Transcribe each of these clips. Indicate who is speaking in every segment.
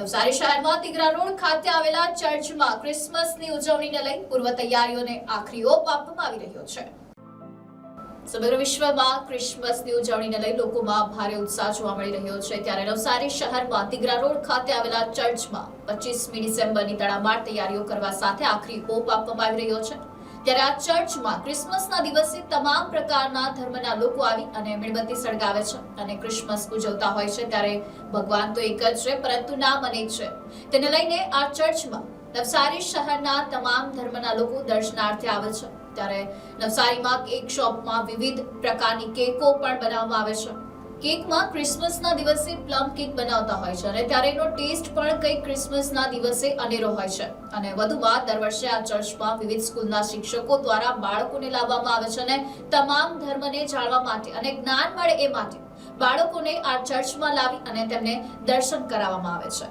Speaker 1: નવસારી શહેરમાં તિગરા રોડ ખાતે આવેલા ચર્ચમાં ક્રિસમસની ઉજવણીને લઈ પૂર્વ તૈયારીઓને આખરી ઓપ આપવામાં આવી રહ્યો છે. સમગ્ર વિશ્વમાં ક્રિસમસની ઉજવણીને લઈ લોકોમાં ભારે ઉત્સાહ જોવા મળી રહ્યો છે. ત્યારે નવસારી શહેરમાં તિગરા રોડ ખાતે આવેલા ચર્ચમાં પચીસમી ડિસેમ્બરની તડામાર તૈયારીઓ કરવા સાથે આખરી ઓપ આપવામાં આવી રહ્યો છે. ત્યારે આ ચર્ચમાં ક્રિસમસના દિવસે તમામ પ્રકારના ધર્મના લોકો આવી અને મીણબત્તી સળગાવે છે અને ક્રિસમસ ઉજવતા હોય છે ત્યારે ભગવાન તો એક જ છે, પરંતુ નામ અનેક છે. તેને લઈને આ ચર્ચમાં નવસારી શહેરના તમામ ધર્મના લોકો દર્શનાર્થે આવે છે. ત્યારે નવસારીમાં કેક શોપમાં વિવિધ પ્રકારની કેકો પણ બનાવવામાં આવે છે. કેકમાં ક્રિસમસના દિવસે પ્લમ કેક બનાવતા હોય છે અને ત્યારે એનો ટેસ્ટ પણ કંઈક ક્રિસમસના દિવસે અનેરો હોય છે. અને વધુમાં દર વર્ષે આ ચર્ચમાં વિવિધ સ્કૂલના શિક્ષકો દ્વારા બાળકોને લાવવામાં આવે છે અને તમામ ધર્મને જાણવા માટે અને જ્ઞાન મળે એ માટે બાળકોને આ ચર્ચમાં લાવી અને તેમને દર્શન કરાવવામાં આવે છે.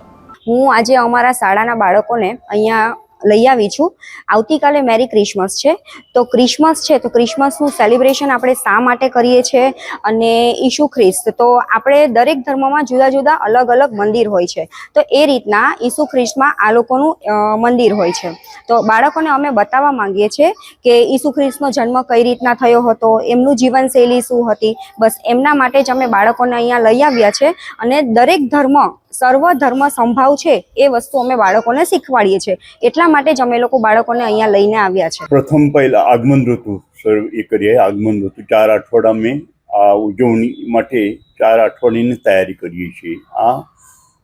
Speaker 2: હું આજે અમારા શાળાના બાળકોને અહીંયા લઈ આવી છું. આવતીકાલે મેરી ક્રિસમસ છે. તો ક્રિસમસ છે, તો ક્રિસમસનું સેલિબ્રેશન આપણે શા માટે કરીએ છીએ? અને ઈસુ ખ્રિસ્ત, તો આપણે દરેક ધર્મમાં જુદા જુદા અલગ અલગ મંદિર હોય છે. તો એ રીતના ઈસુ ખ્રિસ્તમાં આ લોકોનું મંદિર હોય છે. તો બાળકોને અમે બતાવવા માંગીએ છીએ કે ઈસુ ખ્રિસ્તનો જન્મ કઈ રીતના થયો હતો, એમનું જીવનશૈલી શું હતી? બસ એમના માટે જ અમે બાળકોને અહીંયા લઈ આવ્યા છે. અને દરેક ધર્મ સર્વ ધર્મ સંભાવ છે એ વસ્તુ અમે બાળકોને શીખવાડીએ છીએ. એટલા માટે જ અમે લોકો બાળકોને અહીંયા લઈને આવ્યા છે.
Speaker 3: પ્રથમ પહેલા આગમન ઋતુ શરૂ એ કરીએ. આગમન ઋતુ ચાર અઠવાડિયા મેં આ ઉજવણી માટે ચાર અઠવાડિયાની તૈયારી કરીએ છીએ. આ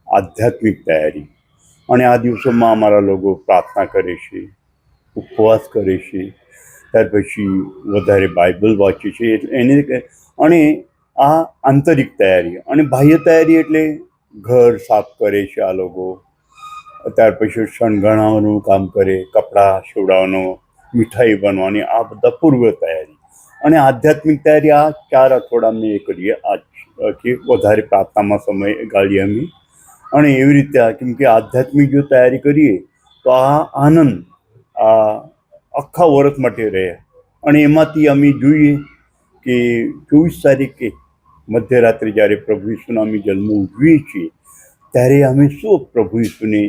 Speaker 3: આધ્યાત્મિક તૈયારી. અને આ દિવસોમાં અમારા લોકો પ્રાર્થના કરે છે, ઉપવાસ કરે છે. ત્યાર પછી વધારે બાઇબલ વાંચે છે. એટલે એને અને આ આંતરિક તૈયારી. અને બાહ્ય તૈયારી એટલે ઘર સાફ કરે છે આ લોકો. ત્યાર પછી શણગણાવાનું કામ કરે, કપડાં સીવડાવવાનું, મીઠાઈ બનવાની, આ બધા પૂર્વ તૈયારી. અને આધ્યાત્મિક તૈયારી આ ચાર અઠવાડિયા મેં એ કરીએ. આ કે વધારે પ્રાર્થનામાં સમય ગાળીએ અમે. અને એવી રીતે કેમ કે આધ્યાત્મિક જો તૈયારી કરીએ, તો આ આનંદ આ આખા વર્ષ માટે રહે. અને એમાંથી અમે જોઈએ કે ચોવીસ તારીખે મધ્યરાત્રે જ્યારે પ્રભુ ઈસુનો અમે જન્મ ઉજવીએ છીએ, ત્યારે અમે શું પ્રભુ ઈસુને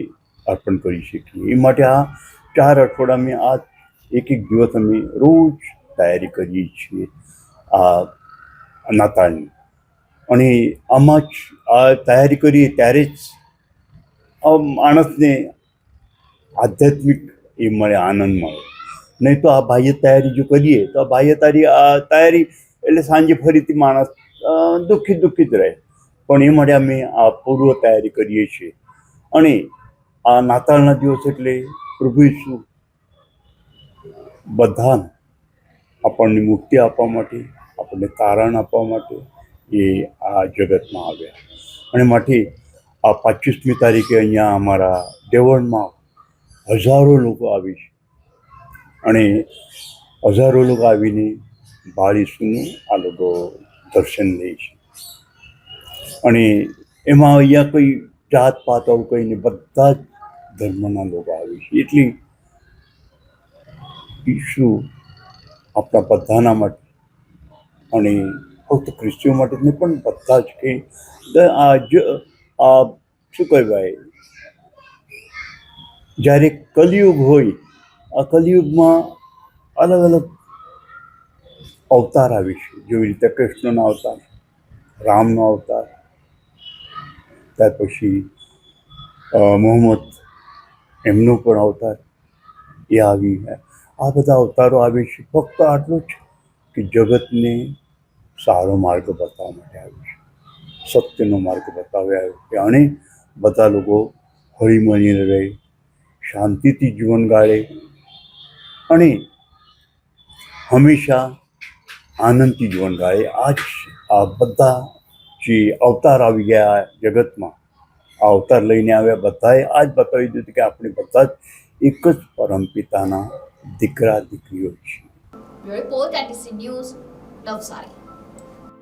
Speaker 3: અર્પણ કરી શકીએ? એ માટે આ ચાર અઠવાડિયા અમે આ એક એક દિવસ અમે રોજ તૈયારી કરીએ છીએ આ નાતાલની. અને આમાં જ આ તૈયારી કરીએ ત્યારે જ માણસને આધ્યાત્મિક એ મળે, આનંદ મળે. નહીં તો આ બાહ્ય તૈયારી જો કરીએ, તો આ બાહ્ય તૈયારી, આ તૈયારી એટલે સાંજે ફરીથી માણસ દુઃખી દુઃખી જ રહે. પણ એ માટે અમે આ પૂર્વ તૈયારી કરીએ છીએ. અને આ નાતાલના દિવસ એટલે પ્રભુ ઈસુ બધાને આપણને મુક્તિ આપવા માટે, આપણને તારણ આપવા માટે એ આ જગતમાં આવ્યા. અને માટે આ પચીસમી તારીખે અહીંયા અમારા દેવળમાં હજારો લોકો આવી છે. અને હજારો લોકો આવીને ઈસુનું આ લોકો દર્શન લે છે. અને એમાં અહીંયા કોઈ જાત પાત આવું કંઈ નહીં, બધા જ ધર્મના લોકો આવે છે. એટલી ઈશુ આપણા બધાના માટે અને ફક્ત ખ્રિસ્તીઓ માટે નહીં, પણ બધા જ કે આ જ આ શું કહેવાય? જ્યારે કલિયુગ હોય, આ કલિયુગમાં અલગ અલગ અવતાર આવીશું જેવી રીતે કૃષ્ણનો અવતાર, રામનો અવતાર, ત્યાર પછી મોહમ્મદ એમનો પણ અવતાર એ આવી આ બધા અવતારો આવે છે. ફક્ત આટલું જ કે જગતને સારો માર્ગ બતાવવા માટે આવ્યો છે. સત્યનો માર્ગ બતાવ્યા આવ્યો કે અને બધા લોકો હળીમળીને રહે, શાંતિથી જીવન ગાળે અને હંમેશા આનંદથી જીવન ગાળે આ જ આ બધા જે અવતાર આવી ગયા જગતમાં, આ અવતાર લઈને આવ્યા બધાએ આ જ બતાવી દીધું કે આપણે બધા જ એક જ પરમપિતાના દીકરા, દીકરીઓ છીએ.